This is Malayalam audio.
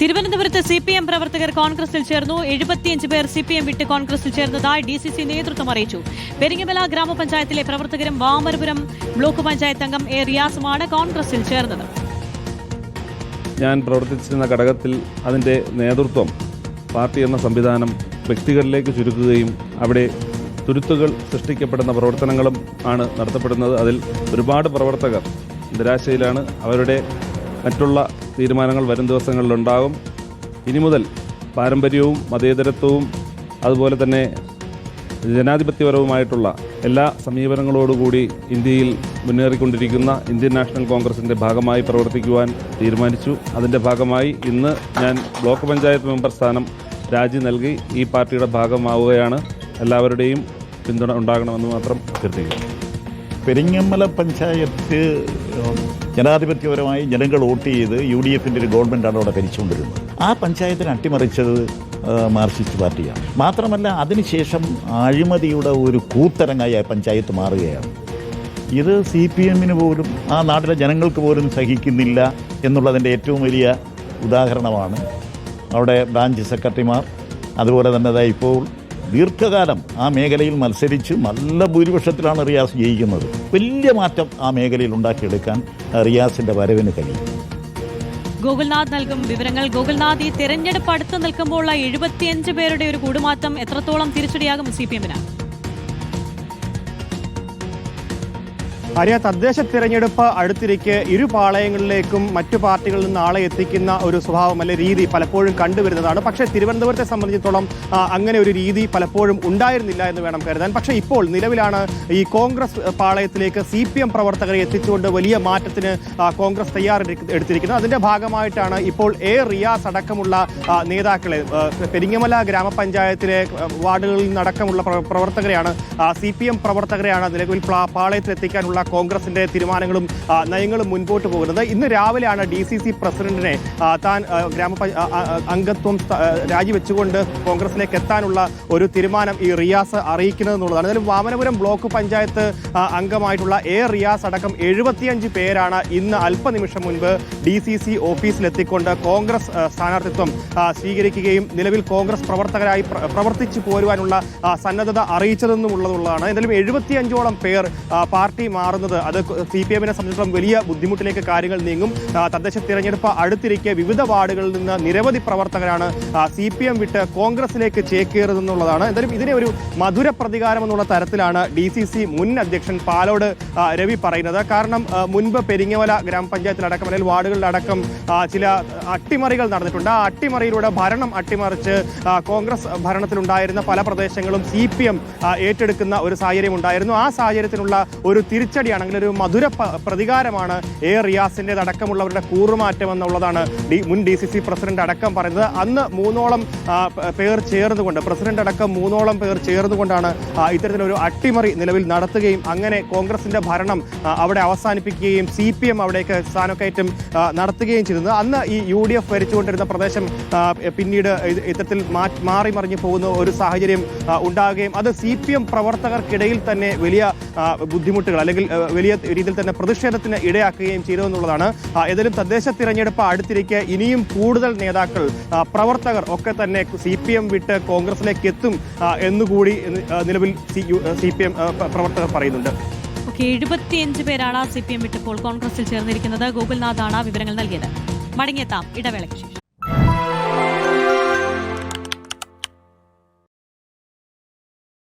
തിരുവനന്തപുരത്ത് സി പി എം പ്രവർത്തകർ കോൺഗ്രസിൽ ചേർന്നു. എഴുപത്തിയഞ്ച് പേർ സി പി എം വിട്ട് കോൺഗ്രസിൽ ചേർന്നതായി ഡി സി സി നേതൃത്വം അറിയിച്ചു. പെരിങ്ങമല ഗ്രാമപഞ്ചായത്തിലെ പ്രവർത്തകരും വാമരപുരം ബ്ലോക്ക് പഞ്ചായത്ത് അംഗം എ റിയാസുമാണ് കോൺഗ്രസിൽ ചേർന്നത്. ഞാൻ പ്രവർത്തിച്ചിരുന്ന ഘടകത്തിൽ അതിന്റെ നേതൃത്വം പാർട്ടി എന്ന സംവിധാനം വ്യക്തികളിലേക്ക് ചുരുക്കുകയും അവിടെ തുരുത്തുകൾ സൃഷ്ടിക്കപ്പെടുന്ന പ്രവർത്തനങ്ങളും ആണ് നടത്തപ്പെടുന്നത്. അതിൽ ഒരുപാട് പ്രവർത്തകർ നിരാശയിലാണ്. അവരുടെ മറ്റുള്ള തീരുമാനങ്ങൾ വരും ദിവസങ്ങളിലുണ്ടാകും. ഇനി മുതൽ പാരമ്പര്യവും മതേതരത്വവും അതുപോലെ തന്നെ ജനാധിപത്യപരവുമായിട്ടുള്ള എല്ലാ സമീപനങ്ങളോടുകൂടി ഇന്ത്യയിൽ മുന്നേറിക്കൊണ്ടിരിക്കുന്ന ഇന്ത്യൻ നാഷണൽ കോൺഗ്രസിന്റെ ഭാഗമായി പ്രവർത്തിക്കുവാൻ തീരുമാനിച്ചു. അതിന്റെ ഭാഗമായി ഇന്ന് ഞാൻ ബ്ലോക്ക് പഞ്ചായത്ത് മെമ്പർ സ്ഥാനം രാജി നൽകി. ഈ പാർട്ടിയുടെ ഭാഗമാവുകയാണ്. എല്ലാവരുടെയും പിന്തുണ ഉണ്ടാകണമെന്ന് മാത്രം അഭ്യർത്ഥിക്കുന്നു. പെരിങ്ങമല പഞ്ചായത്ത് ജനാധിപത്യപരമായി ജനങ്ങൾ വോട്ട് ചെയ്ത് യു ഡി എഫിന്റെ ഒരു ഗവൺമെന്റാണ് അവിടെ ഭരിച്ചുകൊണ്ടിരുന്നത്. ആ പഞ്ചായത്തിനെ അട്ടിമറിച്ചത് മാർക്സിസ്റ്റ് പാർട്ടിയാണ്. മാത്രമല്ല അതിനുശേഷം അഴിമതിയുടെ ഒരു കൂത്തരങ്ങായി ആ പഞ്ചായത്ത് മാറുകയാണ്. ഇത് സി പി എമ്മിന് പോലും ആ നാട്ടിലെ ജനങ്ങൾക്ക് പോലും സഹിക്കുന്നില്ല എന്നുള്ളതിന്റെ ഏറ്റവും വലിയ ഉദാഹരണമാണ് അവിടെ ബ്രാഞ്ച് സെക്രട്ടറിമാർ. അതുപോലെ തന്നെ ഇപ്പോൾ ദീർഘകാലം ആ മേഖലയിൽ മത്സരിച്ച് നല്ല ഭൂരിപക്ഷത്തിലാണ് റിയാസ് ജയിക്കുന്നത്. വലിയ മാറ്റം ആ മേഖലയിൽ ഉണ്ടാക്കിയെടുക്കാൻ റിയാസിന്റെ വരവിന് കഴിയും. ഗോകുൽനാഥ് നൽകും വിവരങ്ങൾ. ഗോകുൽനാഥ് ഈ തെരഞ്ഞെടുപ്പ് അടുത്ത് നിൽക്കുമ്പോഴുള്ള എഴുപത്തിയഞ്ച് പേരുടെ ഒരു കൂടുമാറ്റം എത്രത്തോളം തിരിച്ചടിയാകും സി പി എമ്മിന്? ആര്യ തദ്ദേശ തിരഞ്ഞെടുപ്പ് അടുത്തിരിക്കെ ഇരു പാളയങ്ങളിലേക്കും മറ്റു പാർട്ടികളിൽ നിന്ന് ആളെ എത്തിക്കുന്ന ഒരു സ്വഭാവം അല്ലെ രീതി പലപ്പോഴും കണ്ടുവരുന്നതാണ്. പക്ഷേ തിരുവനന്തപുരത്തെ സംബന്ധിച്ചിടത്തോളം അങ്ങനെ ഒരു രീതി പലപ്പോഴും ഉണ്ടായിരുന്നില്ല എന്ന് വേണം കരുതാൻ. പക്ഷെ ഇപ്പോൾ നിലവിലാണ് ഈ കോൺഗ്രസ് പാളയത്തിലേക്ക് സി പി എം പ്രവർത്തകരെ എത്തിച്ചുകൊണ്ട് വലിയ മാറ്റത്തിന് കോൺഗ്രസ് തയ്യാറെടുത്തിരിക്കുന്നത് അതിന്റെ ഭാഗമായിട്ടാണ് ഇപ്പോൾ എ. റിയാസ് അടക്കമുള്ള നേതാക്കളെ പെരിങ്ങമല ഗ്രാമപഞ്ചായത്തിലെ വാർഡുകളിൽ നിന്നടക്കമുള്ള പ്ര- പ്രവർത്തകരെയാണ് സി പി എം പ്രവർത്തകരെയാണ് നിലവിൽ പാളയത്തിൽ എത്തിക്കാനുള്ള കോൺഗ്രസിന്റെ തീരുമാനങ്ങളും നയങ്ങളും മുൻപോട്ട് പോകുന്നത്. ഇന്ന് രാവിലെയാണ് ഡി സി സി പ്രസിഡന്റിനെ താൻ ഗ്രാമപഞ്ച അംഗത്വം രാജിവെച്ചുകൊണ്ട് കോൺഗ്രസിലേക്ക് എത്താനുള്ള ഒരു തീരുമാനം ഈ റിയാസ് അറിയിക്കുന്നത് എന്നുള്ളതാണ് വാമനപുരം ബ്ലോക്ക് പഞ്ചായത്ത് അംഗമായിട്ടുള്ള എ റിയാസ് അടക്കം എഴുപത്തിയഞ്ച് പേരാണ് ഇന്ന് അല്പനിമിഷം മുൻപ് ഡി സി സി ഓഫീസിലെത്തിക്കൊണ്ട് കോൺഗ്രസ് സ്ഥാനാർത്ഥിത്വം സ്വീകരിക്കുകയും നിലവിൽ കോൺഗ്രസ് പ്രവർത്തകരായി പ്ര- പ്രവർത്തിച്ചു പോരുവാനുള്ള സന്നദ്ധത അറിയിച്ചതെന്നുമുള്ളതുള്ളതാണ്. എന്തായാലും എഴുപത്തിയഞ്ചോളം പേർ പാർട്ടി പാർട്ടി മാറുന്നത് അത് സി പി എമ്മിനെ സംബന്ധിച്ചിടത്തോളം വലിയ ബുദ്ധിമുട്ടിലേക്ക് കാര്യങ്ങൾ നീങ്ങും. തദ്ദേശ തിരഞ്ഞെടുപ്പ് അടുത്തിരിക്കെ വിവിധ വാർഡുകളിൽ നിന്ന് നിരവധി പ്രവർത്തകരാണ് സി പി എം വിട്ട് കോൺഗ്രസിലേക്ക് ചേക്കേറുന്നതെന്നുള്ളതാണ് എന്തായാലും ഇതിനെ ഒരു മധുര പ്രതികാരം എന്നുള്ള തരത്തിലാണ് ഡി സി സി മുൻ അധ്യക്ഷൻ പാലോട് രവി പറയുന്നത്. കാരണം മുൻപ് പെരിങ്ങമല ഗ്രാമപഞ്ചായത്തിലടക്കം അല്ലെങ്കിൽ വാർഡുകളിലടക്കം ചില അട്ടിമറികൾ നടന്നിട്ടുണ്ട്. ആ അട്ടിമറിയിലൂടെ ഭരണം അട്ടിമറിച്ച് കോൺഗ്രസ് ഭരണത്തിലുണ്ടായിരുന്ന പല പ്രദേശങ്ങളും സി ഏറ്റെടുക്കുന്ന ഒരു സാഹചര്യം ഉണ്ടായിരുന്നു. ആ സാഹചര്യത്തിനുള്ള ഒരു തിരിച്ചടിയാണ് അല്ലെങ്കിൽ ഒരു മധുര പ്രതികാരമാണ് എ റിയാസിന്റെ അടക്കമുള്ളവരുടെ കൂറുമാറ്റം എന്നുള്ളതാണ് ഡി മുൻ ഡി സി സി പ്രസിഡന്റ് അടക്കം പറയുന്നത്. അന്ന് മൂന്നോളം പേർ ചേർന്നുകൊണ്ട് പ്രസിഡന്റ് അടക്കം മൂന്നോളം പേർ ചേർന്നുകൊണ്ടാണ് ഇത്തരത്തിലൊരു അട്ടിമറി നിലവിൽ നടത്തുകയും അങ്ങനെ കോൺഗ്രസിന്റെ ഭരണം അവിടെ അവസാനിപ്പിക്കുകയും സി പി എം അവിടേക്ക് സ്ഥാനക്കയറ്റം നടത്തുകയും ചെയ്തത് അന്ന് ഈ യു ഡി എഫ് ഭരിച്ചുകൊണ്ടിരുന്ന പ്രദേശം പിന്നീട് ഇത്തരത്തിൽ മാറി മറിഞ്ഞു പോകുന്ന ഒരു സാഹചര്യം ഉണ്ടാകുകയും അത് സി പി എം പ്രവർത്തകർക്കിടയിൽ തന്നെ വലിയ ബുദ്ധിമുട്ടുകൾ അല്ലെങ്കിൽ വലിയ രീതിയിൽ തന്നെ പ്രതിഷേധത്തിന് ഇടയാക്കുകയും ചെയ്തു എന്നുള്ളതാണ്. ആ, ഏതായാലും തദ്ദേശ തിരഞ്ഞെടുപ്പ് അടുത്തിരിക്കെ ഇനിയും കൂടുതൽ നേതാക്കൾ പ്രവർത്തകർ ഒക്കെ തന്നെ സി പി എം വിട്ട് കോൺഗ്രസിലേക്ക് എത്തും എന്നുകൂടി നിലവിൽ സി പി എം പ്രവർത്തകർ പറയുന്നുണ്ട്. എഴുപത്തിയഞ്ച് പേരാണ് സി പി എം വിട്ടപ്പോൾ കോൺഗ്രസിൽ ചേർന്നിരിക്കുന്നത്. ഗോകുൽനാഥാണ് വിവരങ്ങൾ നൽകിയത്. മടങ്ങിയെത്താം ഇടവേളയ്ക്ക്